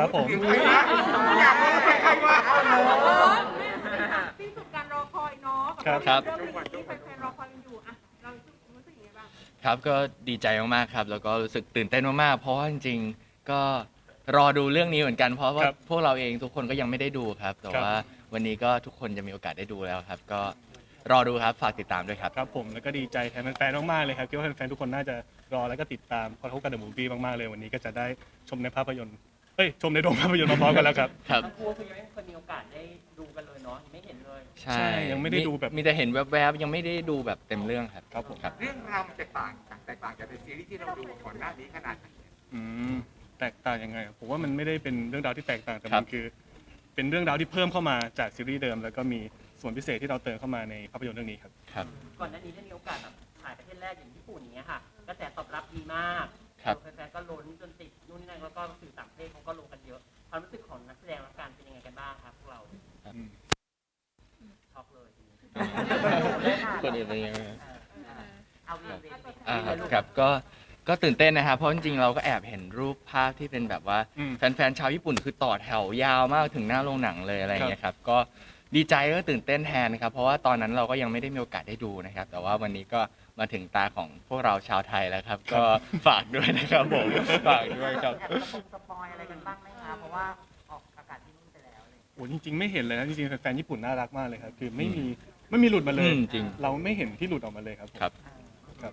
ครับผมอยากรู้ใครว่าสิ้นสุดการรอคอยเนาะครับครับ เรื่องนี้ที่แฟนๆรอคอยกันอยู่อะเรารู้สึกยังไงบ้างครับก็ดีใจมากๆครับ แล้วก็รู้สึกตื่นเต้นมากๆเพราะว่าจริงๆก็รอดูเรื่องนี้เหมือนกันเพราะว่าครับพวกเราเองทุกคนก็ยังไม่ได้ดูครับ แต่ครับ ว่าวันนี้ก็ทุกคนจะมีโอกาสได้ดูแล้วครับ ก็รอดูครับฝากติดตามด้วยครับ ครับผมแล้วก็ดีใจแทนแฟนๆมากๆเลยครับคิดว่าแฟนๆทุกคนน่าจะรอแล้วก็ติดตามพอทบกันเดอะมูฟวี่มากๆเลยวันนี้ก็จะได้ชมในภาพยนตร์เอ้ยชมในโรงภาพยนตร์มาพร้อมกันแล้วครับ ครับ ทั้งคู่คือยังไม่เคยมีโอกาสได้ดูกันเลยเนาะยังไม่เห็นเลย ใช่ใช่ยังไม่ได้ดูแบบ มีแต่เห็นแวบๆยังไม่ได้ดูแบบเต็มเรื่องครับ ครับผมครับ เรื่องราวมันแตกต่างแตกต่างจากในซีรีส์ที่เราดูก่อนหน้านี้ขนาดไหนอืมแตกต่างยังไงอะผมว่ามันไม่ได้เป็นเรื่องราวที่แตกต่างแต่ครัมันบคือ เป็นเรื่องราวที่เพิ่มเข้ามาจากซีรีส์เดิม แล้วก็มีส่วนพิเศษที่เราเติมเข้ามาในภาพยนตร์เรื่องนี้ครับ ครับ ก่อนหน้านี้ได้มีโอกาสแบบถ่ายประเทศแรกอย่างญี่ปุ่นอย่างเงี้ยค่ะ กระแสตอบรับดีมาก ครับ แฟนๆก็ล้นจนติดนู่นนี่นั่นแล้วก็สื่อต่างประเทศเขาก็ลงกันเยอะความรู้สึกของนักแสดงและการเป็นยังไงกันบ้างครับพวกเราครับช็อกเลยทีนี้คนอื่นเป็นยังไง เออเอาเรื่องเวทีอ่าครับครับก็ก็ตื่นเต้นนะครับเพราะจริงๆเราก็แอบเห็นรูปภาพที่เป็นแบบว่าอืม แฟนๆชาวญี่ปุ่นคือต่อแถวยาวมากถึงหน้าโรงหนังเลยอะไรอย่างเงี้ยครับก็ดีใจก็ตื่นเต้นแทนนะครับเพราะว่าตอนนั้นเราก็ยังไม่ได้มีโอกาสได้ดูนะครับ แต่ว่าวันนี้ก็ มาถึงตาของพวกเราชาวไทยแล้วครับ ก็ฝากด้วยนะครับผมฝากด้วยครับ แอบสปงสปอยอะไรกันบ้างไหมคะ เพราะว่าออกอากาศที่นู่นไปแล้วเลยโอ้จริง ๆ ไม่เห็นเลยนะจริงๆแฟนๆญี่ปุ่นน่ารักมากเลยครับคือไม่มีไม่มีหลุดมาเลยอืมจริง เราไม่เห็นที่หลุดออกมาเลยครับผม ครับ ครับ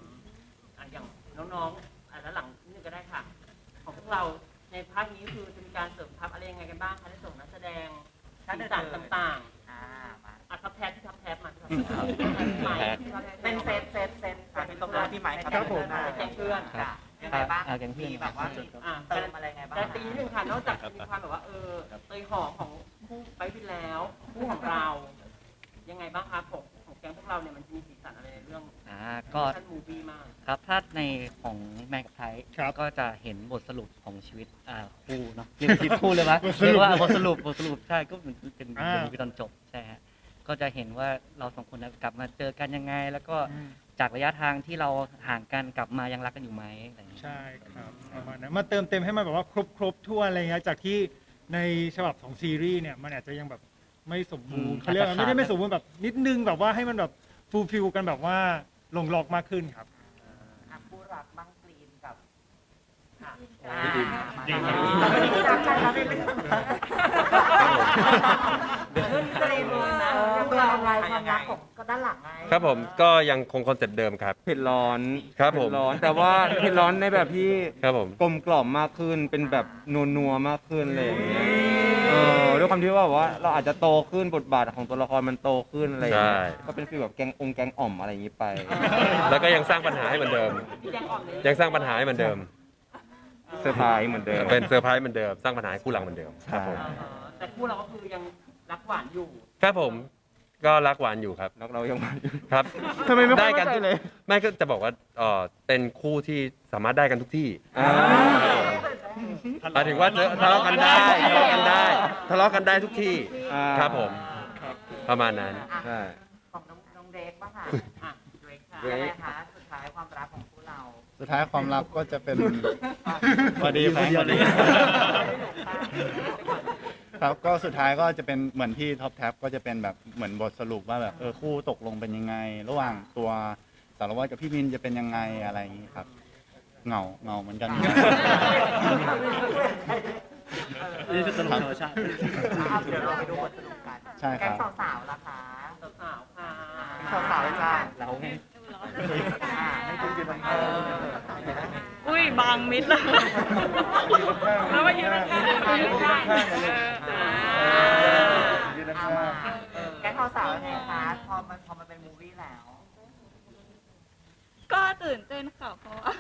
อะอย่างน้องๆอะแล้วหลังนิดนึงก็ได้ค่ะ ของพวกเราในภาคนี้คือจะมีการเสริมทัพอะไรยังไงกันบ้างคะในส่วนของนักแสดงสีสันต่างอ่ามาๆอะทับแทบที่ทับแทบมาที่ทับแทบใหม่ที่ทับแทบ ตเซตเป็นตรงนั้นพี่ไหมครับครับผมอ่าแก๊งเพื่อนค่ะยังไงบ้างอ่าแก๊งเพื่อน มีแบบว่าอะเติมอะไรไงบ้างแต่ตีนิดนึงค่ะนอกจากมีความแบบว่าเออเตยหอมของคู่ไปวินแล้วคู่ของเรา ยังไงบ้างคะของของแก๊งพวกเราเนี่ยมันจะมีสีสันอะไรในเรื่องอ่าก็ชั่นมูฟี่มากครับถ้าในของแมนกับไทยครับ ก็จะเห็นบทสรุปของชีวิตอ่าคู่เนาะเรียกว่าชีวิตคู่เลยไหมเรียกว่าบทสรุปบทสรุปใช่ก็เป็นเป็นอ่า เป็นตอนจบใช่ฮะก็จะเห็นว่าเราสองคนนะกลับมาเจอกันยังไง แล้วก็ จากระยะทางที่เราห่างกันกลับมายังรักกันอยู่ไหมอะไรอย่างเงี้ย ใช่ครับประมาณนั้นมาเติมเต็มให้มันแบบว่าครบครบทั่วอะไรเงี้ยจากที่ในฉบับของซีรีส์เนี่ยมันอาจจะยังแบบไม่สมบูรณ์เขาเรียกว่าไม่ได้ไม่สมบูรณ์แบบนิดนึงแบบว่าให้มันแบบฟูลฟิลกันแบบว่าลงล็อกมากขึ้นครับ อะคู่รักบ้างกรีนกับ ค่ะอ่าดีมาดีมาดีดีรักกันครับพี่เรื่องเลยนะเรื่องอะไรความรักของก็ด้านหลังไงครับผมก็ยังคงคอนเซ็ปต์เดิมครับ เผ็ดร้อนครับผม เผ็ดร้อน แต่ว่าเผ็ดร้อนในแบบที่ครับผม กลมกล่อมมากขึ้น เป็นแบบนัวนัวๆมากขึ้นอะไรอย่างเงี้ยเออด้วยความที่ว่าแบบว่าเราอาจจะโตขึ้นบทบาทของตัวละครมันโตขึ้นอะไรอย่างเงี้ยใช่ ก็เป็นฟีลแบบแกงองแกงอ่อมอะไรอย่างงี้ไป แล้วก็ยังสร้างปัญหาให้เหมือนเดิม ยังสร้างปัญหาให้เหมือนเดิม เซอร์ไพรส์เหมือนเดิม เป็นเซอร์ไพรส์เหมือนเดิมสร้างปัญหาให้คู่หลังเหมือนเดิมครับผมอ่าฮะแต่คู่เราก็คือยังรักหวานอยู่ ครับผมก็รักหวานอยู่ครับแล้วเรายังมาอยู่ครับ ทำไมไม่ค่อยได้กัน เข้าใจทุกเลย ไม่ก็จะบอกว่าเออเป็นคู่ที่สามารถได้กันทุกที่อ่าหมายถึงว่าทะเลาะกันได้ทะเลาะกันได้ทะเลาะกันได้ทุกที่อ่าครับผมประมาณนั้น อะใช่ ของน้องน้องเด็กบ้างค่ะอะเดรกค่ะยังไงคะสุดท้ายความรักของคู่เรา สุดท้ายความลับก็จะเป็น พอดีครับพอดี ครับก็สุดท้ายก็จะเป็นเหมือนที่ท็อปแท็บก็จะเป็นแบบเหมือนบทสรุปว่าแบบเออคู่ตกลงเป็นยังไง ระหว่างตัวสารวัตรกับพี่มินจะเป็นยังไงอะไรอย่างนี้ครับเหงาเหงาเหมือนกัน นี่คือตลกธรรมชาติอะเดี๋ยวเราไปดูบทสรุปกันใช่ครับ แก๊งสาวๆล่ะคะสาวๆค่ะสาวๆจ้าเราไงอ่าให้ คุณยืนเอออุ้ยบางมิดเลยแล้วมายืนข้างๆยืนข้างๆยืนข้างแก๊งสาวๆยังไงคะพอมันพอมันเป็นมูวี่แล้ว ก็ตื่นเต้นค่ะเพราะว่า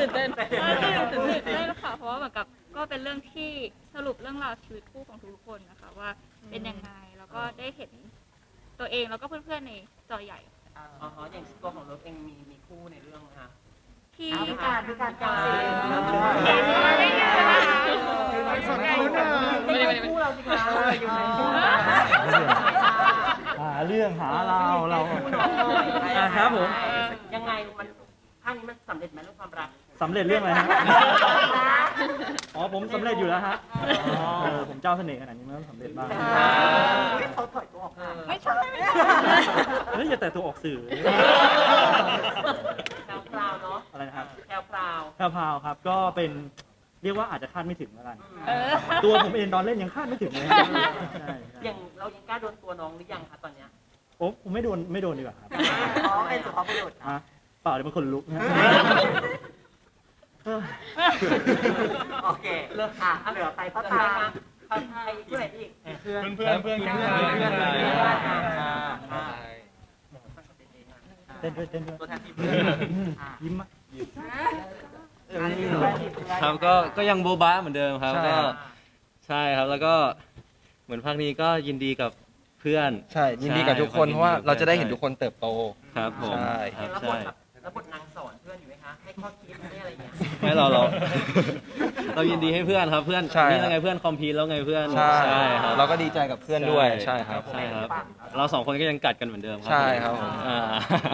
ตื่นเต้นเออตื่นตื่นเต้นค่ะเพราะว่าเหมือนกับก็เป็นเรื่องที่สรุปเรื่องราวชีวิตคู่ของทุกคนนะคะ ว่าเป็นยังไงแล้วก็ได้เห็นตัวเองแล้วก็เพื่อนๆในจอใหญ่ อ๋อฮะอย่างตัวของเราเองมีมีคู่ในเรื่องนะคะที่เอาพี่การพี่การก่อนฝั่งนู้นน่ะไม่ได้คู่เราสิคะอยู่ในคู่หาเรื่องหาเราเราคู่น้อยอะครับผมยังไงมันภาคนี้มันสำเร็จไหมเรื่องความรัก สำเร็จเรื่องอะไรฮะ อ๋อผมสำเร็จอยู่แล้วฮะอ๋อผมเจ้าเสน่ห์ขนาดนี้มันต้องสำเร็จบ้างอุ๊ยเขาถอยตัวออกมาไม่ใช่ เฮ้ยอย่าแต่ตัวออกสื่อ แพรวพราวเนาะอะไรนะครับแพรวพราวแพรพราวครับก็เป็นเรียกว่าอาจจะคาดไม่ถึงแล้วกัน เออ ตัวผมเองตอนเล่นยังคาดไม่ถึงเลยใช่อใช่ย่างเรายังกล้าโดนตัวน้องหรือยังคะตอนเนี้ยโอ้ผมไม่โดนไม่โดนดีกว่าครับอ๋อเป็นสุภาพบุรุษฮะเปล่าเดี๋ยวมันคนลุกนะ โอเคเลิกค่ะเหลือไปพ่อใครตาคะใครใครผู้ไหนอีกเพื่อนเพื่อนเพื่อนเพื่อนเพื่อนเลยเต้นด้วยเต้นด้วยตัวแทนทีมยิ้มมะครับก็ก็ยังโบบาเหมือนเดิมครับใช่ก็ครับใช่ครับแล้วก็เหมือนภาคนี้ก็ยินดีกับเพื่อนใช่ยินดีกับทุกคนเพราะว่าเราจะได้เห็นทุกคนเติบโตครับผมใช่ครับแล้วบใช่ทแบบแล้วบทนางสอน ให้ข้อคิดให้อะไรอย่างเงี้ยไม่เราเรา เรายินดีให้เพื่อนครับเพื่อนใช่นี่ยังไงเพื่อนคอมพีแล้วไงเพื่อนใช่ครับ เราก็ดีใจกับเพื่อนด้วยใช่ครับ ใช่ครับ เราสองคนก็ยังกัดกันเหมือนเดิมครัใช่ครับผม อ่า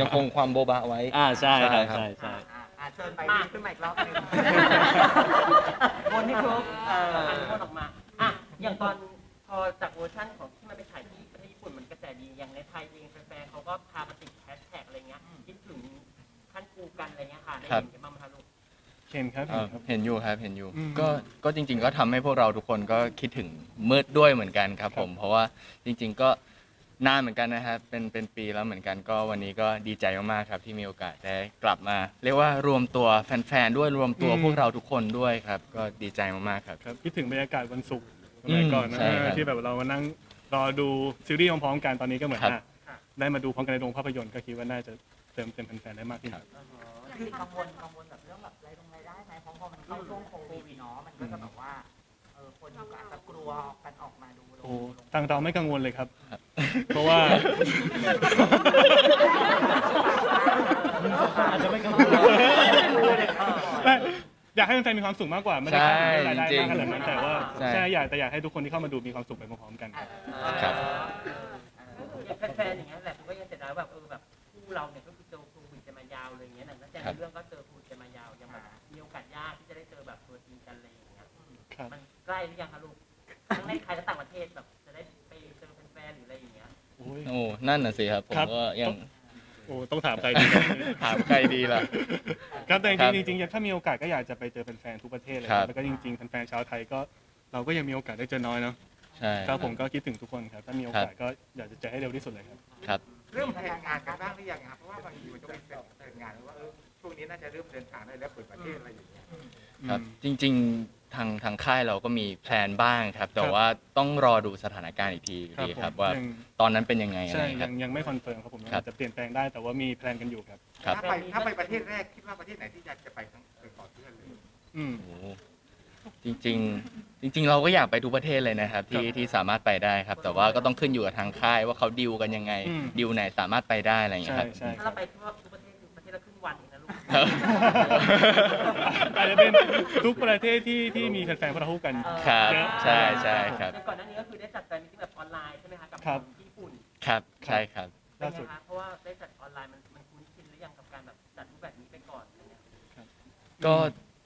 ยังคงความโบบะไว้ อ่าใช่ครับใช่ครับใช่ใช่อะเชิญไปวิ่งขึ้นมาอีกรอบหนึงวนให้ครบเอออันนี้วนออกมาอะอย่างตอนพอจากเวอร์ชันของที่มันไปถ่ายที่ประเทศญี่ปุ่นมันกระแสดีอย่างในไทยเองแฟนๆเขาก็พามาติดแฮชแท็กอะไรเงี้ยคิดถึงขั้น กูกันอะไรเงี้ยค่ะได้ครับเห็นกันบ้างไหมคะลูกเห็นครับเอ่เห็อนครับ เห็นอยู่ครับเห็นอยู่ อืมก็ก็จริง ๆ ก็ทำให้พวกเราทุกคนก็คิดถึงมืดด้วยเหมือนกันครับ ผม เพราะว่าจริง ๆ ก็นานเหมือนกันนะครับเป็นเป็นปีแล้วเหมือนกันก็วันนี้ก็ดีใจมากๆครับที่มีโอกาสได้กลับมา เรียกว่ารวมตัวแฟนๆด้วยรวมตัวพวกเราทุกคนด้วยครับ ก็ดีใจมากๆครับ ครับคิดถึงบรรยากาศวันศุกร์สมัยก่อนนะอืมใช่ครับที่แบบเรามานั่งรอดูซีรีส์พร้อมๆกันตอนนี้ก็เหมือนครับ อะได้มาดูพร้อมกันในโรงภาพยนตร์ก็คิดว่าน่าจะเติมเต็มแฟนๆได้มากขึ้นครับคื อกังวลกังวลแบบเรื่องแบบรายลงรายได้ไหมเพราะพอมันเข้าช่วงโควิดเนาะมันก็จะแบบว่าเออคนก็อาจจะกลัวกันออกมาดูลงโอ้ทางเราไม่กังวลเลยครับครับ เพราะว่า อาจจะไม่กังวล ไม่อยากให้แฟนๆมีความสุขมากกว่าไม่ได้ใช่ไม่ได้รายได้จริงมากขนาดนั้นแต่ว่าใช่ ใช่อยากแต่อยากให้ทุกคนที่เข้ามาดูมีความสุขไปพร้อมๆกันครับ ครับอย่างแฟนๆอย่างเงี้ยแหละผมก็ยังเสียดายว่าแบบเออแบบคู่เราเนี่ยก็คือเจอโควิดกันมายาวเลยอย่างเงี้ยหนังนักแสดงครับในเรื่องก็เจอโควิดกันมายาวยังแบบมีโอกาสยากที่จะได้เจอแบบตัวจริงกันอะไรอย่างเงี้ยครับ มันใกล้หรือยังคะลูกทั้งในไทยและต่างประเทศแบบจะได้ไปเจอแฟนๆหรืออะไรอย่างเงี้ยโอ้ย โอ้ นั่นน่ะสิครับ ผมครับ ก็ยังโอ้ต้องถามใครดีถามใครดีล่ะ ครับแต่ครับจริงๆจริงๆถ้ามีโอกาสก็อยากจะไปเจอแฟนๆทุกประเทศเลยครับแล้วก็จริงๆแฟนๆชาวไทยก็เราก็ยังมีโอกาสได้เจอน้อยเนาะใช่ ครับผมก็คิดถึงทุกคนครับถ้ามีโอกาสก็อยากจะเจอให้เร็วที่สุดเลยครับ ครับ เริ่มแผนงานกันบ้างหรือยังครับเพราะว่าบางทีมันต้องมีแผนงานว่าเออช่วงนี้น่าจะเริ่มเดินทางได้แล้วเปิดประเทศอะไรอย่างเงี้ย ครับจริงๆทางทางค่ายเราก็มีแพลนบ้างครับ แต่ครับ ว่าต้องรอดูสถานการณ์อีกทีอยู่ดีครับผมว่ายังตอนนั้นเป็นยังไงอะไรใช่คยัรับ งยังไม่คอนเฟิร์มครับผมครับ อาจจะเปลี่ยนแปลงได้แต่ว่ามีแพลนกันอยู่ครับ ครับ ถ้าไปถ้าไปประเทศแรกคิดว่าประเทศไหนที่อยากจะไปทั้งไปก่อนเพื่อนเลยอืมโอ้โหจริงๆ จริงๆ เราก็อยากไปทุกประเทศเลยนะครับที่ครับที่สามารถไปได้ครับ แต่ว่าก็ต้องขึ้นอยู่กับทางค่ายว่าเขาดิวกันยังไงอืม ดิวไหนสามารถไปได้อะไรอย่างเงี้ใช่ยครับ ใช่ถ้าเราไปทั่วทุกประเทศประเทศละครึ่งวันเองนะลูกครับ อาจจะเป็นทุกประเทศที่ที่มีแฟนๆพวกเราคู่กัน ครับเยอะใช่ใช่ครับ แล้วก่อนหน้านี้ก็คือได้จัดแฟนมิตติ้งแบบออนไลน์ใช่ไหมคะกับครับ ที่ญี่ปุ่นครับใช่ครับ เป็นล่าไงสุด คะเพราะว่าได้จัดออนไลน์มันมันคุ้นชินหรือยังกับการแบบจัดรูปแบบนี้ไปก่อนอะไรเงี้ยก็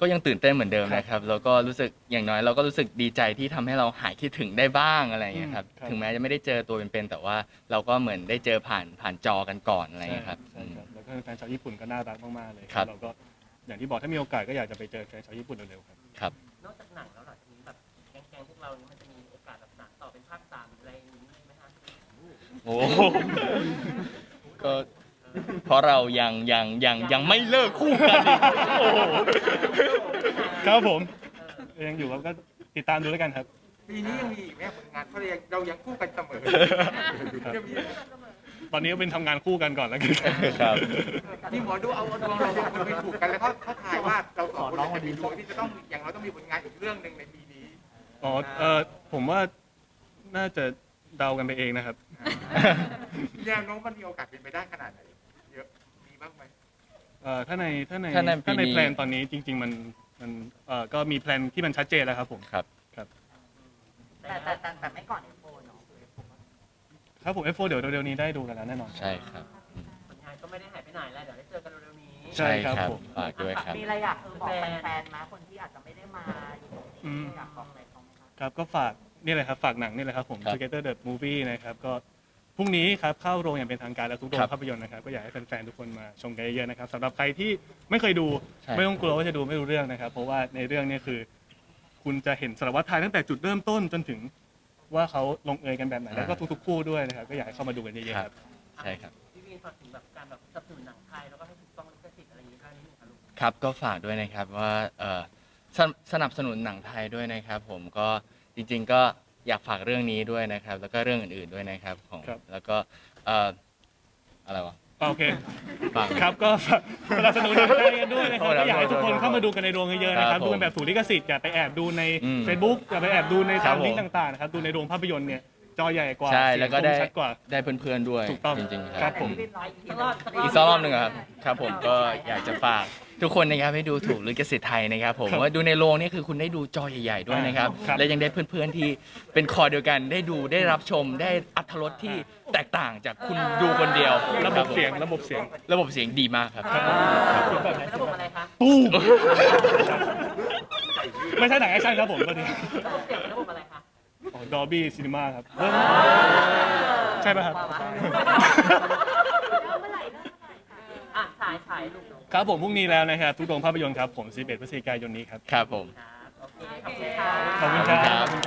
ก็ยังตื่นเต้นเหมือนเดิมครับนะครับ แล้วก็รู้สึกอย่างน้อยเราก็รู้สึกดีใจที่ทำให้เราหายคิดถึงได้บ้างอะไรอย่างเงี้ยครับอืมครับ ถึงแม้จะไม่ได้เจอตัวเป็นๆแต่ว่าเราก็เหมือนได้เจอผ่านผ่านจอกันก่อนอะไรอย่างเงี้ยครับ ใช่ครับแล้วก็แฟนชาวญี่ปุ่นก็น่ารักมากๆเลยครับ เราก็อย่างที่บอกถ้ามีโอกาสก็อยากจะไปเจอแฟนชาวญี่ปุ่นเร็วๆครับครับนอกจากหนังแล้วหลังจากนี้แบบแก๊งๆพวกเรานี่มันจะมีโอกาสแบบสานต่อเป็นภาคสามหรืออะไรอย่างนี้ไหมคะ โอ้โหก็ เพราะเรายังยังยังยังไม่เลิกคู่กันอีกโอ้โห ครับผมยังอยู่ครับก็ติดตามดูแล้วกันครับ ปีนี้ยังมีอีกไหมผลงานเพราะเรายังเรายังคู่กันเสมอครับยังมีตอนนี้ก็เป็นทำงานคู่กันก่อนแล้วกันครับ นี่หมอดูเอาดวงเราสองคนไปถูกกันแล้วเขาเขาทายว่าเราสองคนจะมีดวงที่จะต้องอย่างเราต้องมีผลงานอีกเรื่องหนึ่งในปีนี้อ๋อเออผมว่าน่าจะเดากันไปเองนะครับ แนวโน้มมันมีโอกาสเป็นไปได้ขนาดไหน เยอะมีบ้างไหมเอ่อถ้าในถ้าในถ้าในปีถ้าในนี้แพลนตอนนี้จริง ๆ มันมันเอ่อก็มีแพลนที่มันชัดเจนแล้วครับผมครับ แต่แต่แต่แต่ไม่ก่อนเอฟโฟเนาะครับผม F4 เดี๋ยวเร็วๆนี้ได้ดูกันแล้วแน่นอนใช่ครับ ผลงานก็ไม่ได้หายไปไหนแล้วเดี๋ยวได้เจอกันเร็วๆนี้ใช่ครับใช่ครับผม ฝากด้วยครับ มีอะไรอยากเออบอกแฟนๆไหมคนที่อาจจะไม่ได้มาอยู่ตรงอืมนี้อยากบอกอะไรเขาไหมคะ ครับก็ฝากนี่เลยครับฝากหนังนี่เลยครับผม ครับ Together the Movie นะครับก็ พรุ่งนี้ครับเข้าโรงอย่างเป็นทางการแล้วทุกโรครังบภาพยนตร์นะครับก็อยากให้แฟนๆทุกคนมาชมกันเยอะๆนะครับสำหรับใครที่ไม่เคยดูใช่ ไม่ต้องกลัวว่าจะดูไม่รู้เรื่องนะครับ เพราะว่าในเรื่องเนี้คือ คุณจะเห็นสารวัตรไทยตั้งแต่จุดเริ่มต้นจนถึงว่าเขาลงเอยกันแบบไหนแล้วก็ทุกๆคู่ด้วยนะครับ ก็อยากให้เข้ามาดูกันเยอะๆครับ ใช่ครับ พี่วินฝากถึงแบบการแบบสนับสนุนหนังไทยแล้วก็ให้ถูกต้องลิขสิทธิ์อะไรอย่างนี้ได้นิดนึงค่ะลูกครับก็ฝากด้วยนะครับว่าเอ่อสนสนับสนุนหนังไทยด้วยนะครับ ผมก็จริง ๆ ก็ อยากฝากเรื่องนี้ด้วยนะครับ แล้วก็เรื่องอื่นๆด้วยนะครับของครับ แล้วก็เอ่ออะไรวะโอเค ฝาก ครับก็ฝากสนับสนุนหนังไทยกันด้วยนะครับโทษครับก็อยากให้ทุกคนโทษครับเข้ามาดูกันในโรงเยอะๆนะคครัรับบดูกันแบบถูกลิขสิทธิ์อย่าไปแอบดูใน อืม Facebook อย่าไปแอบดูในครัตาบมผมลิงก์ต่างๆนะครับดูในโรงภาพยนตร์เนี่ย จอใหญ่กว่าใช่เสียงแล้วก็ได้ คมชัดกว่า ได้เพื่อนๆด้วยถูกต้องจริงๆคครัรับบ ผมพี่วินร้อยอีกทีสักรอบสักรอบอีกสักรอบหนึ่งเหรอครับครับผมก็อยากจะฝากทุกคนนะครับให้ดูถูกลิขสิทธิ์ไทยนะครับผมครับว่าดูในโรงนี่คือคุณได้ดูจอใหญ่ ๆด้วยนะครับ ครับ และยังได้เพื่อนๆที่เป็นคอเดียวกัน ได้ดูได้รับชมได้อัธรสที่แตกต่างจากคุณดูคนเดียวระคบรับผมเสียงระบบเสียง ระบบเสียงดีมากครับ ระบบอะไรคะตู้ม ไม่ใช่หนังแอคชั่นครับผมตัวนี้ระบบเสียงเป็นระบบอะไร คะดอบี้ซีนีมาครับ ใช่ไหมครับอะฉายฉายลูกครับผมพรุ่งนี้แล้วนะครับ ทุกโรงภาพยนตร์ครับ ผม11พฤศจิกายนนี้ครับ ครับผมครับโอเคขอบคุณค่ะ ขอบคุณครับขขออบบ